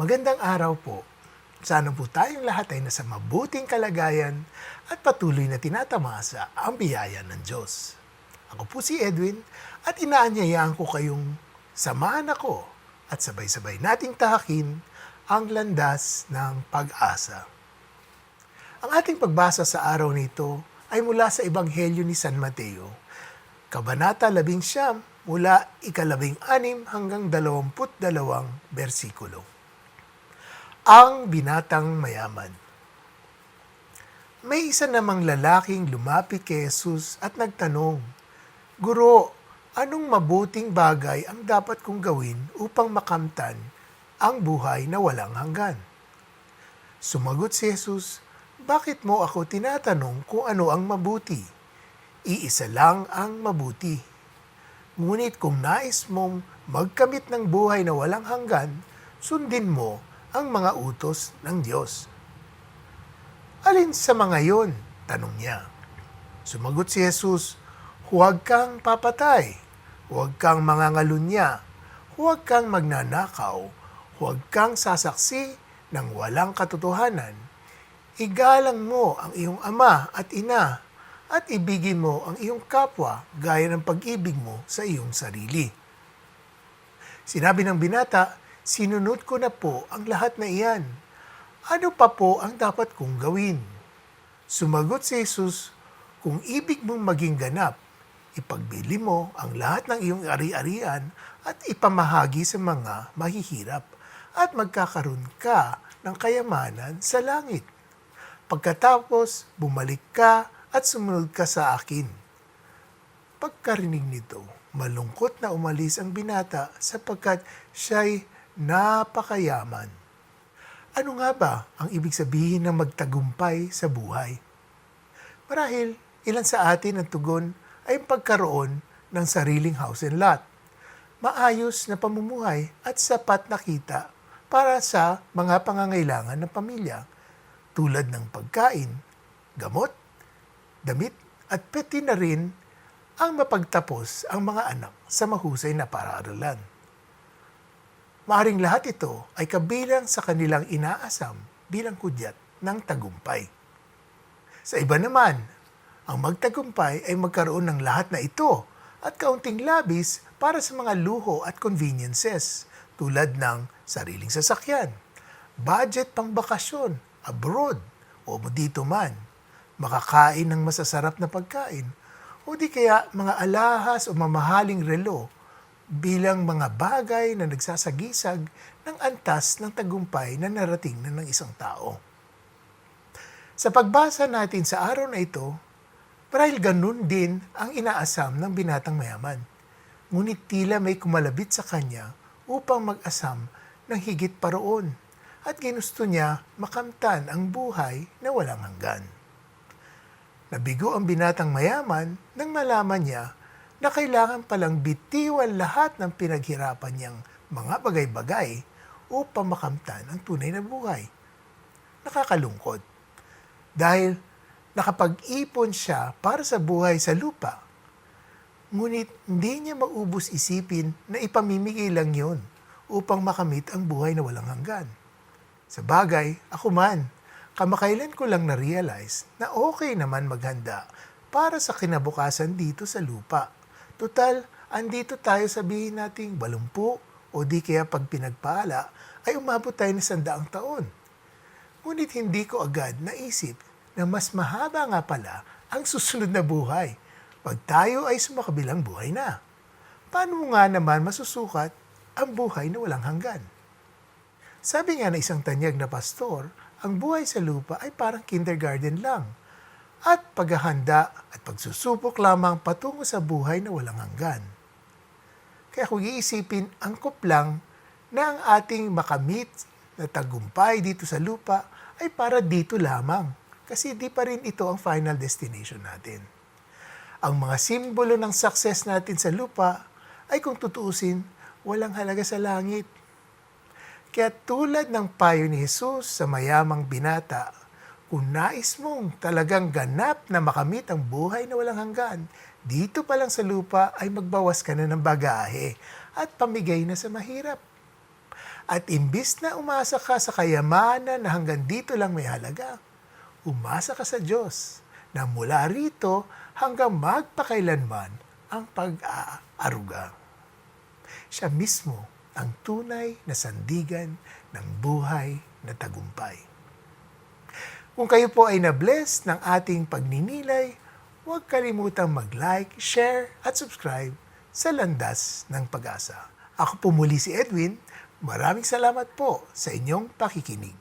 Magandang araw po. Sana po tayong lahat ay nasa mabuting kalagayan at patuloy na tinatamasa ang biyaya ng Diyos. Ako po si Edwin at inaanyayaan ko kayong samahan ako at sabay-sabay nating tahakin ang landas ng pag-asa. Ang ating pagbasa sa araw nito ay mula sa Ebanghelyo ni San Mateo, Kabanata 11 mula ikalabing anim hanggang dalawamput dalawang bersikulo. Ang binatang mayaman May isa namang lalaking lumapit kay Jesus at nagtanong, Guro, anong mabuting bagay ang dapat kong gawin upang makamtan ang buhay na walang hanggan? Sumagot si Jesus, Bakit mo ako tinatanong kung ano ang mabuti? Iisa lang ang mabuti. Ngunit kung nais mong magkamit ng buhay na walang hanggan, sundin mo ang mga utos ng Diyos. Alin sa mga yon? Tanong niya. Sumagot si Jesus, Huwag kang papatay, huwag kang mangangalunya, huwag kang magnanakaw, huwag kang sasaksi ng walang katotohanan. Igalang mo ang iyong ama at ina at ibigin mo ang iyong kapwa gaya ng pag-ibig mo sa iyong sarili. Sinabi ng binata, sinunod ko na po ang lahat na iyan. Ano pa po ang dapat kong gawin? Sumagot si Jesus, kung ibig mong maging ganap, ipagbili mo ang lahat ng iyong ari-arian at ipamahagi sa mga mahihirap at magkakaroon ka ng kayamanan sa langit. Pagkatapos, bumalik ka at sumunod ka sa akin. Pagkarinig nito, malungkot na umalis ang binata sapagkat siya'y napakayaman. Ano nga ba ang ibig sabihin ng magtagumpay sa buhay? Marahil ilan sa atin ang tugon ay pagkaroon ng sariling house and lot, maayos na pamumuhay at sapat na kita para sa mga pangangailangan ng pamilya tulad ng pagkain, gamot, damit at peti na rin ang mapagtapos ang mga anak sa mahusay na paraaralan. Maaring lahat ito ay kabilang sa kanilang inaasam bilang kudyat ng tagumpay. Sa iba naman, ang magtagumpay ay magkaroon ng lahat na ito at kaunting labis para sa mga luho at conveniences tulad ng sariling sasakyan, budget pang bakasyon, abroad o dito man, makakain ng masasarap na pagkain o di kaya mga alahas o mamahaling relo bilang mga bagay na nagsasagisag ng antas ng tagumpay na narating na ng isang tao. Sa pagbasa natin sa araw na ito, marahil ganun din ang inaasam ng binatang mayaman. Ngunit tila may kumalabit sa kanya upang mag-asam ng higit pa roon at ginusto niya makamtan ang buhay na walang hanggan. Nabigo ang binatang mayaman nang malaman niya na kailangan palang bitiwan lahat ng pinaghirapan niyang mga bagay-bagay upang makamtan ang tunay na buhay. Nakakalungkot. Dahil nakapag-ipon siya para sa buhay sa lupa. Ngunit hindi niya maubos isipin na ipamimigay lang yon upang makamit ang buhay na walang hanggan. Sa bagay, ako man, kamakailan ko lang na-realize na okay naman maghanda para sa kinabukasan dito sa lupa. Total, andito tayo sabihin nating balumpu o di kaya pag pinagpala ay umabot tayo ng sandaang taon. Ngunit hindi ko agad naisip na mas mahaba nga pala ang susunod na buhay pag tayo ay sumakabilang buhay na. Paano nga naman masusukat ang buhay na walang hanggan? Sabi nga na isang tanyag na pastor, ang buhay sa lupa ay parang kindergarten lang. At paghahanda at pagsusubok lamang patungo sa buhay na walang hanggan. Kaya kung iisipin, angkop lang na ang ating makamit na tagumpay dito sa lupa ay para dito lamang. Kasi di pa rin ito ang final destination natin. Ang mga simbolo ng success natin sa lupa ay kung tutuusin, walang halaga sa langit. Kaya tulad ng payo ni Jesus sa mayamang binata, kung nais mong talagang ganap na makamit ang buhay na walang hanggan, dito pa lang sa lupa ay magbawas ka na ng bagahe at pamigay na sa mahirap. At imbis na umasa ka sa kayamanan na hanggang dito lang may halaga, umasa ka sa Diyos na mula rito hanggang magpakailanman ang pag-aaruga. Siya mismo ang tunay na sandigan ng buhay na tagumpay. Kung kayo po ay na-bless ng ating pagninilay, huwag kalimutang mag-like, share at subscribe sa Landas ng Pag-asa. Ako po muli si Edwin. Maraming salamat po sa inyong pakikinig.